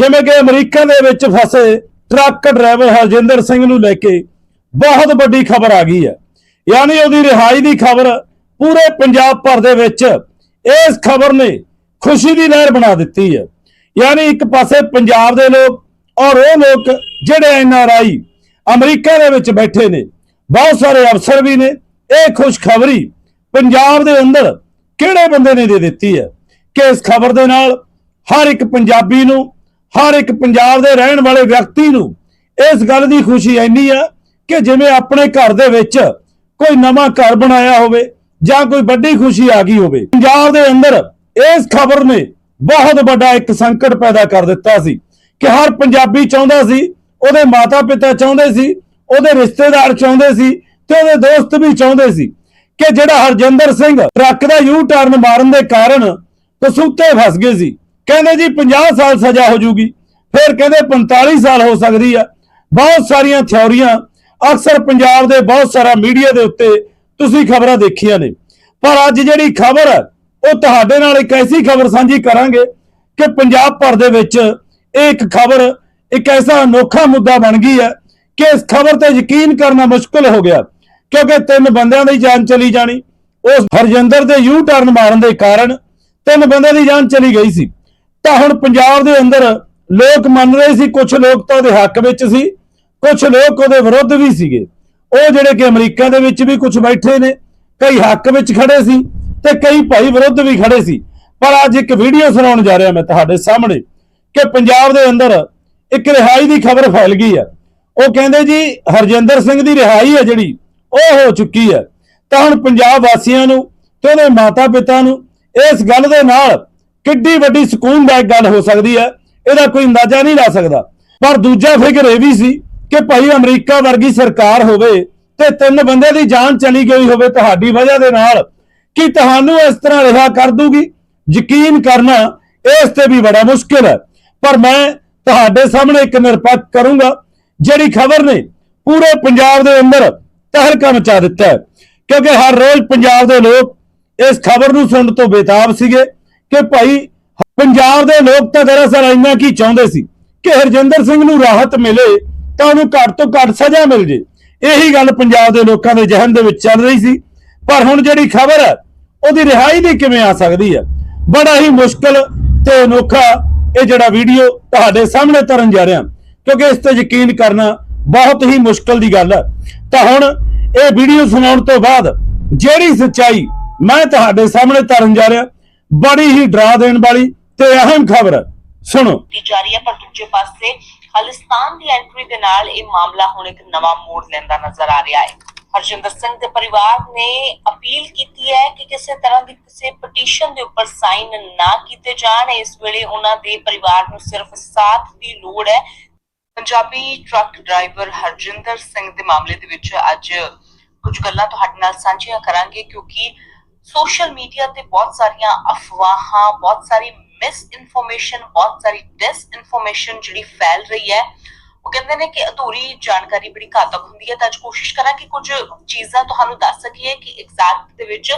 ਜਿਵੇਂ ਕਿ ਅਮਰੀਕਾ ਦੇ ਵਿੱਚ ਫਸੇ ਟਰੱਕ ਡਰਾਈਵਰ ਹਰਜਿੰਦਰ ਸਿੰਘ ਨੂੰ ਲੈ ਕੇ ਬਹੁਤ ਵੱਡੀ ਖਬਰ ਆ ਗਈ ਹੈ। ਯਾਨੀ ਉਹਦੀ ਰਿਹਾਈ ਦੀ ਖਬਰ ਪੂਰੇ ਪੰਜਾਬ ਭਰ ਦੇ ਵਿੱਚ ਇਸ ਖਬਰ ਨੇ ਖੁਸ਼ੀ ਦੀ ਲਹਿਰ ਬਣਾ ਦਿੱਤੀ ਹੈ। ਯਾਨੀ ਇੱਕ ਪਾਸੇ ਪੰਜਾਬ ਦੇ ਲੋਕ ਔਰ ਉਹ ਲੋਕ ਜਿਹੜੇ ਐਨ ਆਰ ਆਈ ਅਮਰੀਕਾ ਦੇ ਵਿੱਚ ਬੈਠੇ ਨੇ, ਬਹੁਤ ਸਾਰੇ ਅਫਸਰ ਵੀ ਨੇ, ਇਹ ਖੁਸ਼ਖਬਰੀ ਪੰਜਾਬ ਦੇ ਅੰਦਰ ਕਿਹੜੇ ਬੰਦੇ ਨੇ ਦੇ ਦਿੱਤੀ ਹੈ ਕਿ ਇਸ ਖਬਰ ਦੇ ਨਾਲ ਹਰ ਇੱਕ ਪੰਜਾਬੀ ਨੂੰ ਹਰ ਇੱਕ ਪੰਜਾਬ ਦੇ ਰਹਿਣ ਵਾਲੇ ਵਿਅਕਤੀ ਨੂੰ ਇਸ ਗੱਲ ਦੀ ਖੁਸ਼ੀ ਇੰਨੀ ਆ ਕਿ ਜਿਵੇਂ ਆਪਣੇ ਘਰ ਦੇ ਵਿੱਚ ਕੋਈ ਨਵਾਂ ਘਰ ਬਣਾਇਆ ਹੋਵੇ ਜਾਂ ਕੋਈ ਵੱਡੀ ਖੁਸ਼ੀ ਆ ਗਈ ਹੋਵੇ। ਪੰਜਾਬ ਦੇ ਅੰਦਰ ਇਸ ਖਬਰ ਨੇ ਬਹੁਤ ਵੱਡਾ ਇੱਕ ਸੰਕਟ ਪੈਦਾ ਕਰ ਦਿੱਤਾ ਸੀ ਕਿ ਹਰ ਪੰਜਾਬੀ ਚਾਹੁੰਦਾ ਸੀ, ਉਹਦੇ ਮਾਤਾ-ਪਿਤਾ ਚਾਹੁੰਦੇ ਸੀ, ਉਹਦੇ ਰਿਸ਼ਤੇਦਾਰ ਚਾਹੁੰਦੇ ਸੀ ਤੇ ਉਹਦੇ ਦੋਸਤ ਵੀ ਚਾਹੁੰਦੇ ਸੀ ਕਿ ਜਿਹੜਾ ਹਰਜਿੰਦਰ ਸਿੰਘ ਟਰੱਕ ਦਾ ਯੂ ਟਰਨ ਮਾਰਨ ਦੇ ਕਾਰਨ ਕਸੂਤੇ ਫਸ ਗਏ ਸੀ। ਕਹਿੰਦੇ ਜੀ 50 ਸਾਲ ਸਜ਼ਾ ਹੋ ਜੂਗੀ, ਫਿਰ ਕਹਿੰਦੇ 45 ਸਾਲ ਹੋ ਸਕਦੀ ਆ। ਬਹੁਤ ਸਾਰੀਆਂ ਥਿਉਰੀਆਂ ਅਕਸਰ ਪੰਜਾਬ ਦੇ ਬਹੁਤ ਸਾਰਾ ਮੀਡੀਆ ਦੇ ਉੱਤੇ ਤੁਸੀਂ ਖਬਰਾਂ ਦੇਖੀਆਂ ਨੇ। ਪਰ ਅੱਜ ਜਿਹੜੀ ਖਬਰ ਹੈ ਉਹ ਤੁਹਾਡੇ ਨਾਲ ਇੱਕ ਐਸੀ ਖਬਰ ਸਾਂਝੀ ਕਰਾਂਗੇ ਕਿ ਪੰਜਾਬ ਭਰ ਦੇ ਵਿੱਚ ਇਹ ਇੱਕ ਖਬਰ, ਇੱਕ ਐਸਾ ਅਨੋਖਾ ਮੁੱਦਾ ਬਣ ਗਈ ਹੈ ਕਿ ਇਸ ਖਬਰ ਤੇ ਯਕੀਨ ਕਰਨਾ ਮੁਸ਼ਕਲ ਹੋ ਗਿਆ, ਕਿਉਂਕਿ ਤਿੰਨ ਬੰਦਿਆਂ ਦੀ ਜਾਨ ਚਲੀ ਜਾਣੀ, ਉਸ ਹਰਜਿੰਦਰ ਦੇ ਯੂ ਟਰਨ ਮਾਰਨ ਦੇ ਕਾਰਨ ਤਿੰਨ ਬੰਦਿਆਂ ਦੀ ਜਾਨ ਚਲੀ ਗਈ ਸੀ। ਤਾਂ ਹੁਣ ਪੰਜਾਬ ਦੇ ਅੰਦਰ ਲੋਕ ਮੰਨ ਰਹੇ ਸੀ ਕੁਝ ਲੋਕ ਤਾਂ ਉਹਦੇ ਹੱਕ ਵਿੱਚ ਸੀ ਕੁਝ ਲੋਕ ਉਹਦੇ ਵਿਰੁੱਧ ਵੀ ਸੀਗੇ। ਉਹ ਜਿਹੜੇ ਕਿ ਅਮਰੀਕਾ ਦੇ ਵਿੱਚ ਵੀ ਕੁਝ ਬੈਠੇ ਨੇ, ਕਈ ਹੱਕ ਵਿੱਚ ਖੜੇ ਸੀ ਤੇ ਕਈ ਭਾਈ ਵਿਰੁੱਧ ਵੀ ਖੜੇ ਸੀ। ਪਰ ਅੱਜ ਇੱਕ ਵੀਡੀਓ ਸੁਣਾਉਣ ਜਾ ਰਿਹਾ ਮੈਂ ਤੁਹਾਡੇ ਸਾਹਮਣੇ ਕਿ ਪੰਜਾਬ ਦੇ ਅੰਦਰ ਇੱਕ ਰਿਹਾਈ ਦੀ ਖਬਰ ਫੈਲ ਗਈ ਹੈ। ਉਹ ਕਹਿੰਦੇ ਜੀ, ਹਰਜਿੰਦਰ ਸਿੰਘ ਦੀ ਰਿਹਾਈ ਹੈ ਜਿਹੜੀ, ਉਹ ਹੋ ਚੁੱਕੀ ਹੈ। ਤਾਂ ਹੁਣ ਪੰਜਾਬ ਵਾਸੀਆਂ ਨੂੰ ਤੇ ਉਹਦੇ ਮਾਤਾ ਪਿਤਾ ਨੂੰ ਇਸ ਗੱਲ ਦੇ ਨਾਲ ਕਿੱਡੀ ਵੱਡੀ ਸਕੂਨਦਾਇਕ ਗੱਲ ਹੋ ਸਕਦੀ ਹੈ, ਇਹਦਾ ਕੋਈ ਅੰਦਾਜ਼ਾ ਨਹੀਂ ਲਾ ਸਕਦਾ। ਪਰ ਦੂਜਾ ਫਿਕਰ ਇਹ ਵੀ ਸੀ ਕਿ ਭਾਈ ਅਮਰੀਕਾ ਵਰਗੀ ਸਰਕਾਰ ਹੋਵੇ ਤੇ ਤਿੰਨ ਬੰਦੇ ਦੀ ਜਾਨ ਚਲੀ ਗਈ ਹੋਵੇ ਤੁਹਾਡੀ ਵਜ੍ਹਾ ਦੇ ਨਾਲ, ਕਿ ਤੁਹਾਨੂੰ ਇਸ ਤਰ੍ਹਾਂ ਰਿਹਾ ਕਰ ਦੂਗੀ? ਯਕੀਨ ਕਰਨਾ ਇਸ ਤੇ ਵੀ ਬੜਾ ਮੁਸ਼ਕਿਲ ਹੈ। ਪਰ ਮੈਂ ਤੁਹਾਡੇ ਸਾਹਮਣੇ ਇੱਕ ਨਿਰਪੱਖ ਕਰੂੰਗਾ, ਜਿਹੜੀ ਖਬਰ ਨੇ ਪੂਰੇ ਪੰਜਾਬ ਦੇ ਅੰਦਰ ਤਹਿਲਕਾ ਮਚਾ ਦਿੱਤਾ ਹੈ। ਕਿਉਂਕਿ ਹਰ ਰੋਜ਼ ਪੰਜਾਬ ਦੇ ਲੋਕ ਇਸ ਖਬਰ ਨੂੰ ਸੁਣਨ ਤੋਂ ਬੇਤਾਬ ਸੀਗੇ। ਕਿ ਭਾਈ ਪੰਜਾਬ ਦੇ ਲੋਕ ਤਾਂ ਦਰਅਸਲ ਇੰਨਾ ਕੀ ਚਾਹੁੰਦੇ ਸੀ ਕਿ ਹਰਜਿੰਦਰ ਸਿੰਘ ਨੂੰ ਰਾਹਤ ਮਿਲੇ ਤਾਂ ਉਹਨੂੰ ਘੱਟ ਤੋਂ ਘੱਟ ਸਜ਼ਾ ਮਿਲ ਜੇ। ਇਹੀ ਗੱਲ ਪੰਜਾਬ ਦੇ ਲੋਕਾਂ ਦੇ ਜ਼ਿਹਨ ਦੇ ਵਿੱਚ ਚੱਲ ਰਹੀ ਸੀ। ਪਰ ਹੁਣ ਜਿਹੜੀ ਖਬਰ ਹੈ, ਉਹਦੀ ਰਿਹਾਈ ਦੀ ਕਿਵੇਂ ਆ ਸਕਦੀ ਹੈ? ਬੜਾ ਹੀ ਮੁਸ਼ਕਲ ਤੇ ਅਨੋਖਾ ਇਹ ਜਿਹੜਾ ਵੀਡੀਓ ਤੁਹਾਡੇ ਸਾਹਮਣੇ ਤਰਨ ਜਾ ਰਿਹਾ। ਕਿਉਂਕਿ ਇਸ ਤੇ ਯਕੀਨ ਕਰਨਾ ਬਹੁਤ ਹੀ ਮੁਸ਼ਕਲ ਦੀ ਗੱਲ ਹੈ। ਤਾਂ ਹੁਣ ਇਹ ਵੀਡੀਓ ਸੁਣਾਉਣ ਤੋਂ ਬਾਅਦ ਜਿਹੜੀ ਸੱਚਾਈ ਮੈਂ ਤੁਹਾਡੇ ਸਾਹਮਣੇ ਤਰਨ ਜਾ ਰਿਹਾ ਬੜੀ ਹੀ ਡਰਾ ਦੇਣ ਵਾਲੀ ਤੇ ਅਹਿਮ ਖਬਰ। ਸੁਣੋ। ਜਾ ਰਹੀ ਹੈ ਪਰ ਦੂਜੇ ਪਾਸੇ ਖਾਲਿਸਤਾਨ ਦੀ ਐਂਟਰੀ ਦੇ ਨਾਲ ਇਹ ਮਾਮਲਾ ਹੁਣ ਇੱਕ ਨਵਾਂ ਮੋੜ ਲੈਂਦਾ ਨਜ਼ਰ ਆ ਰਿਹਾ ਹੈ। ਹਰਜਿੰਦਰ ਸਿੰਘ ਦੇ ਪਰਿਵਾਰ ਨੇ ਅਪੀਲ ਕੀਤੀ ਹੈ ਕਿ ਕਿਸੇ ਤਰ੍ਹਾਂ ਦੀ ਕਿਸੇ ਪਟੀਸ਼ਨ ਦੇ ਉੱਪਰ ਸਾਈਨ ਨਾ ਕੀਤੇ ਜਾਣ। ਇਸ ਵੇਲੇ ਉਹਨਾਂ ਦੇ ਪਰਿਵਾਰ ਨੂੰ ਸਿਰਫ ਸਾਥ ਦੀ ਲੋੜ ਹੈ। ਪੰਜਾਬੀ ਟਰੱਕ ਡਰਾਈਵਰ ਹਰਜਿੰਦਰ ਸਿੰਘ ਦੇ ਮਾਮਲੇ ਦੇ ਵਿੱਚ ਅੱਜ ਕੁਝ ਗੱਲਾਂ ਤੁਹਾਡੇ ਨਾਲ ਸਾਂਝੀਆਂ ਕਰਾਂਗੇ, ਕਿਉਂਕਿ ਸੋਸ਼ਲ ਮੀਡੀਆ ਤੇ ਬਹੁਤ ਸਾਰੀਆਂ ਅਫਵਾਹਾਂ, ਬਹੁਤ ਸਾਰੀ ਮਿਸ ਇਨਫੋਰਮੇਸ਼ਨ ਬਹੁਤ ਸਾਰੀ ਡਿਸ ਇਨਫੋਰਮੇਸ਼ਨ ਜਿਹੜੀ ਫੈਲ ਰਹੀ ਹੈ, ਉਹ ਕਹਿੰਦੇ ਨੇ ਕਿ ਅਧੂਰੀ ਜਾਣਕਾਰੀ ਬੜੀ ਘਾਤਕ ਹੁੰਦੀ ਹੈ। ਤਾਂ ਅੱਜ ਕੋਸ਼ਿਸ਼ ਕਰਾਂ ਕਿ ਕੁਝ ਚੀਜ਼ਾਂ ਤੁਹਾਨੂੰ ਦੱਸ ਸਕੀਏ ਕਿ ਐਗਜ਼ੈਕਟ ਦੇ ਵਿੱਚ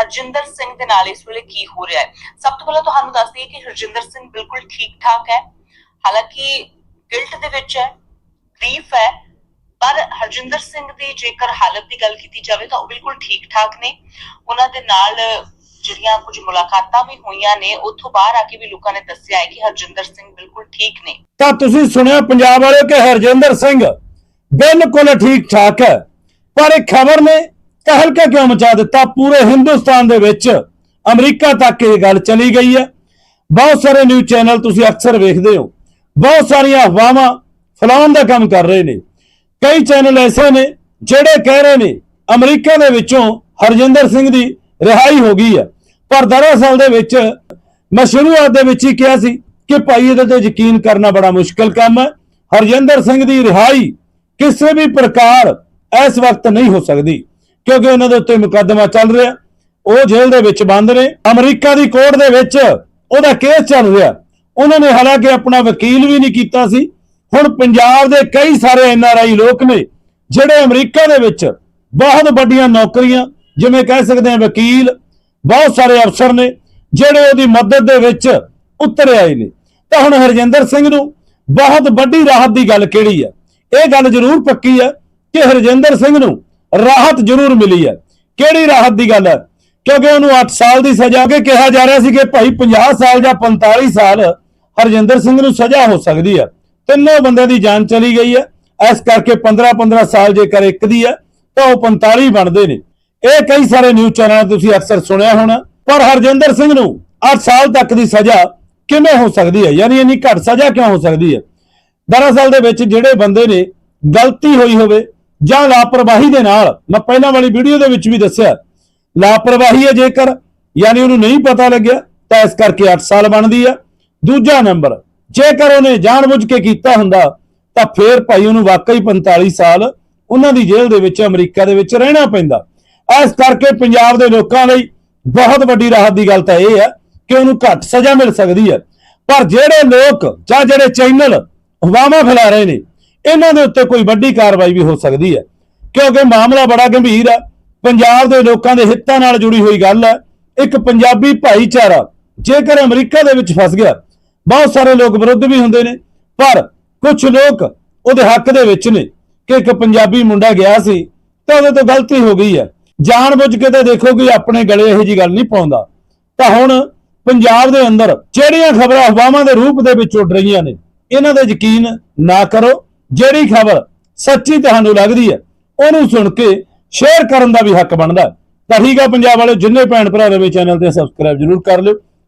ਹਰਜਿੰਦਰ ਸਿੰਘ ਦੇ ਨਾਲ ਇਸ ਵੇਲੇ ਕੀ ਹੋ ਰਿਹਾ ਹੈ। ਸਭ ਤੋਂ ਪਹਿਲਾਂ ਤੁਹਾਨੂੰ ਦੱਸ ਦਈਏ ਕਿ ਹਰਜਿੰਦਰ ਸਿੰਘ ਬਿਲਕੁਲ ਠੀਕ ਠਾਕ ਹੈ। ਹਾਲਾਂਕਿ ਗਿਲਟ ਦੇ ਵਿੱਚ ਹੈ ਗ੍ਰੀਫ ਹੈ ਪਰ ਹਰਜਿੰਦਰ ਸਿੰਘ ਦੀ ਜੇਕਰ ਹਾਲਤ ਦੀ ਗੱਲ ਕੀਤੀ ਜਾਵੇ ਤਾਂ ਉਹ ਬਿਲਕੁਲ ਠੀਕ ਠਾਕ ਨੇ। ਉਹਨਾਂ ਦੇ ਨਾਲ ਜਿਹੜੀਆਂ ਕੁਝ ਮੁਲਾਕਾਤਾਂ ਵੀ ਹੋਈਆਂ ਨੇ, ਉੱਥੋਂ ਬਾਹਰ ਆ ਕੇ ਵੀ ਲੋਕਾਂ ਨੇ ਦੱਸਿਆ ਹੈ ਕਿ ਹਰਜਿੰਦਰ ਸਿੰਘ ਬਿਲਕੁਲ ਠੀਕ ਨੇ। ਤਾਂ ਤੁਸੀਂ ਸੁਣਿਆ ਪੰਜਾਬ ਵਾਲਿਓ ਕਿ ਹਰਜਿੰਦਰ ਸਿੰਘ ਬਿਲਕੁਲ ਠੀਕ ਠਾਕ ਹੈ। ਪਰ ਇਹ ਖਬਰ ਨੇ ਤਹਿਲਕਾ ਕਿਉਂ ਮਚਾ ਦਿੱਤਾ? ਪੂਰੇ ਹਿੰਦੁਸਤਾਨ ਦੇ ਵਿੱਚ ਅਮਰੀਕਾ ਤੱਕ ਇਹ ਗੱਲ ਚਲੀ ਗਈ ਹੈ। ਬਹੁਤ ਸਾਰੇ ਨਿਊਜ਼ ਚੈਨਲ ਤੁਸੀਂ ਅਕਸਰ ਵੇਖਦੇ ਹੋ। ਬਹੁਤ ਸਾਰੀਆਂ ਅਫਵਾਹਾਂ ਫੈਲਾਉਣ ਦਾ ਕੰਮ ਕਰ ਰਹੇ ਨੇ। ਕਈ ਚੈਨਲ ਐਸੇ ਨੇ ਜਿਹੜੇ ਕਹਿ ਰਹੇ ਨੇ ਅਮਰੀਕਾ ਦੇ ਵਿੱਚੋਂ ਹਰਜਿੰਦਰ ਸਿੰਘ ਦੀ ਰਿਹਾਈ ਹੋ ਗਈ ਹੈ ਪਰ ਦਰਅਸਲ ਦੇ ਵਿੱਚ ਮੈਂ ਸ਼ੁਰੂਆਤ ਦੇ ਵਿੱਚ ਹੀ ਕਿਹਾ ਸੀ ਕਿ ਭਾਈ ਇਹਦੇ ਤੇ ਯਕੀਨ ਕਰਨਾ ਬੜਾ ਮੁਸ਼ਕਲ ਕੰਮ ਹੈ ਹਰਜਿੰਦਰ ਸਿੰਘ ਦੀ ਰਿਹਾਈ ਕਿਸੇ ਵੀ ਪ੍ਰਕਾਰ ਇਸ ਵਕਤ ਨਹੀਂ ਹੋ ਸਕਦੀ, ਕਿਉਂਕਿ ਉਹਨਾਂ ਦੇ ਉੱਤੇ ਮੁਕੱਦਮਾ ਚੱਲ ਰਿਹਾ। ਉਹ ਜੇਲ੍ਹ ਦੇ ਵਿੱਚ ਬੰਦ ਨੇ। ਅਮਰੀਕਾ ਦੀ ਕੋਰਟ ਦੇ ਵਿੱਚ ਉਹਦਾ ਕੇਸ ਚੱਲ ਰਿਹਾ। ਉਹਨਾਂ ਨੇ ਹਾਲਾਂਕਿ ਆਪਣਾ ਵਕੀਲ ਵੀ ਨਹੀਂ ਕੀਤਾ ਸੀ। ਹੁਣ ਪੰਜਾਬ ਦੇ ਕਈ ਸਾਰੇ ਐਨਆਰਆਈ ਲੋਕ ਨੇ ਜਿਹੜੇ ਅਮਰੀਕਾ ਦੇ ਵਿੱਚ ਬਹੁਤ ਵੱਡੀਆਂ ਨੌਕਰੀਆਂ, ਜਿਵੇਂ ਕਹਿ ਸਕਦੇ ਹਾਂ ਵਕੀਲ, ਬਹੁਤ ਸਾਰੇ ਅਫਸਰ ਨੇ ਜਿਹੜੇ ਉਹਦੀ ਮਦਦ ਦੇ ਵਿੱਚ ਉਤਰ ਆਏ ਨੇ। ਤਾਂ ਹੁਣ ਹਰਜਿੰਦਰ ਸਿੰਘ ਨੂੰ ਬਹੁਤ ਵੱਡੀ ਰਾਹਤ ਦੀ ਗੱਲ ਕਿਹੜੀ ਹੈ? ਇਹ ਗੱਲ ਜ਼ਰੂਰ ਪੱਕੀ ਹੈ ਕਿ ਹਰਜਿੰਦਰ ਸਿੰਘ ਨੂੰ ਰਾਹਤ ਜ਼ਰੂਰ ਮਿਲੀ ਹੈ। ਕਿਹੜੀ ਰਾਹਤ ਦੀ ਗੱਲ ਹੈ? ਕਿਉਂਕਿ ਉਹਨੂੰ 8 ਸਾਲ ਦੀ ਸਜ਼ਾ ਕੇ ਕਿਹਾ ਜਾ ਰਿਹਾ ਸੀ ਕਿ ਭਾਈ 50 ਸਾਲ ਜਾਂ 45 ਸਾਲ ਹਰਜਿੰਦਰ ਸਿੰਘ ਨੂੰ ਸਜ਼ਾ ਹੋ ਸਕਦੀ ਹੈ। ਤਿੰਨੋਂ ਬੰਦਿਆਂ ਦੀ ਜਾਨ ਚਲੀ ਗਈ ਹੈ। ਇਸ ਕਰਕੇ 15 15 ਸਾਲ ਜੇਕਰ ਇੱਕ ਦੀ ਹੈ, ਤਾਂ ਉਹ 45 ਬਣਦੇ ਨੇ। ਇਹ ਕਈ ਸਾਰੇ ਨਿਊਜ਼ ਚੈਨਲ ਤੁਸੀਂ ਅਕਸਰ ਸੁਣਿਆ ਹੋਣਾ। ਪਰ ਹਰਜਿੰਦਰ ਸਿੰਘ ਨੂੰ 8 ਸਾਲ ਤੱਕ ਦੀ ਸਜ਼ਾ ਕਿਵੇਂ ਹੋ ਸਕਦੀ ਹੈ? ਯਾਨੀ ਇੰਨੀ ਘੱਟ ਸਜ਼ਾ ਕਿਉਂ ਹੋ ਸਕਦੀ ਹੈ? ਦਰਅਸਲ ਦੇ ਵਿੱਚ ਜਿਹੜੇ ਬੰਦੇ ਨੇ ਗਲਤੀ ਹੋਈ ਹੋਵੇ ਜਾਂ ਲਾਪਰਵਾਹੀ ਦੇ ਨਾਲ, ਮੈਂ ਪਹਿਲਾਂ ਵਾਲੀ ਵੀਡੀਓ ਦੇ ਵਿੱਚ ਵੀ ਦੱਸਿਆ, ਲਾਪਰਵਾਹੀ ਹੈ ਜੇਕਰ, ਯਾਨੀ ਉਹਨੂੰ ਨਹੀਂ ਪਤਾ ਲੱਗਿਆ, ਤਾਂ ਇਸ ਕਰਕੇ 8 ਸਾਲ ਬਣਦੀ ਹੈ। ਦੂਜਾ ਨੰਬਰ ਜੇਕਰ ਉਹਨੇ ਜਾਣਬੁੱਝ ਕੇ ਕੀਤਾ ਹੁੰਦਾ, ਤਾਂ ਫੇਰ ਭਾਈ ਉਹਨੂੰ ਵਾਕਈ 45 ਸਾਲ ਉਹਨਾਂ ਦੀ ਜੇਲ੍ਹ ਦੇ ਵਿੱਚ, ਅਮਰੀਕਾ ਦੇ ਵਿੱਚ ਰਹਿਣਾ ਪੈਂਦਾ। ਇਸ ਕਰਕੇ ਪੰਜਾਬ ਦੇ ਲੋਕਾਂ ਲਈ ਬਹੁਤ ਵੱਡੀ ਰਾਹਤ ਦੀ ਗੱਲ ਤਾਂ ਇਹ ਹੈ ਕਿ ਉਹਨੂੰ ਘੱਟ ਸਜ਼ਾ ਮਿਲ ਸਕਦੀ ਹੈ। ਪਰ ਜਿਹੜੇ ਲੋਕ ਜਾਂ ਜਿਹੜੇ ਚੈਨਲ ਹਵਾਵਾਂ ਫੈਲਾ ਰਹੇ ਨੇ, ਇਹਨਾਂ ਦੇ ਉੱਤੇ ਕੋਈ ਵੱਡੀ ਕਾਰਵਾਈ ਵੀ ਹੋ ਸਕਦੀ ਹੈ। ਕਿਉਂਕਿ ਮਾਮਲਾ ਬੜਾ ਗੰਭੀਰ ਹੈ। ਪੰਜਾਬ ਦੇ ਲੋਕਾਂ ਦੇ ਹਿੱਤਾਂ ਨਾਲ ਜੁੜੀ ਹੋਈ ਗੱਲ ਹੈ। ਇੱਕ ਪੰਜਾਬੀ ਭਾਈਚਾਰਾ ਜੇਕਰ ਅਮਰੀਕਾ ਦੇ ਵਿੱਚ ਫਸ ਗਿਆ ਬਹੁਤ ਸਾਰੇ ਲੋਕ ਵਿਰੁੱਧ ਵੀ ਹੁੰਦੇ ਨੇ, ਪਰ ਕੁਝ ਲੋਕ ਉਹਦੇ ਹੱਕ ਦੇ ਵਿੱਚ ਨੇ ਕਿ ਇੱਕ ਪੰਜਾਬੀ ਮੁੰਡਾ ਗਿਆ ਸੀ ਤਾਂ ਉਹਦੇ ਤੋਂ ਗਲਤੀ ਹੋ ਗਈ ਹੈ। ਜਾਣ ਬੁੱਝ ਕੇ ਤਾਂ ਦੇਖੋ ਕਿ ਆਪਣੇ ਗਲੇ ਇਹੋ ਜੀ ਗੱਲ ਨਹੀਂ ਪਾਉਂਦਾ। ਤਾਂ ਹੁਣ ਪੰਜਾਬ ਦੇ ਅੰਦਰ ਜਿਹੜੀਆਂ ਖਬਰਾਂ ਅਫਵਾਹਾਂ ਦੇ ਰੂਪ ਦੇ ਵਿੱਚ ਉੱਡ ਰਹੀਆਂ ਨੇ, ਇਹਨਾਂ ਤੇ ਯਕੀਨ ਨਾ ਕਰੋ। ਜਿਹੜੀ ਖਬਰ ਸੱਚੀ ਤੁਹਾਨੂੰ ਲੱਗਦੀ ਹੈ, ਉਹਨੂੰ ਸੁਣ ਕੇ ਸ਼ੇਅਰ ਕਰਨ ਦਾ ਵੀ ਹੱਕ ਬਣਦਾ ਤਾਂ ਠੀਕ ਆ ਪੰਜਾਬ ਵਾਲੇ ਜਿੰਨੇ ਭੈਣ ਭਰਾ ਨਵੇਂ ਚੈਨਲ ਤੇ ਸਬਸਕ੍ਰਾਈਬ ਜਰੂਰ ਕਰ ਲਿਓ।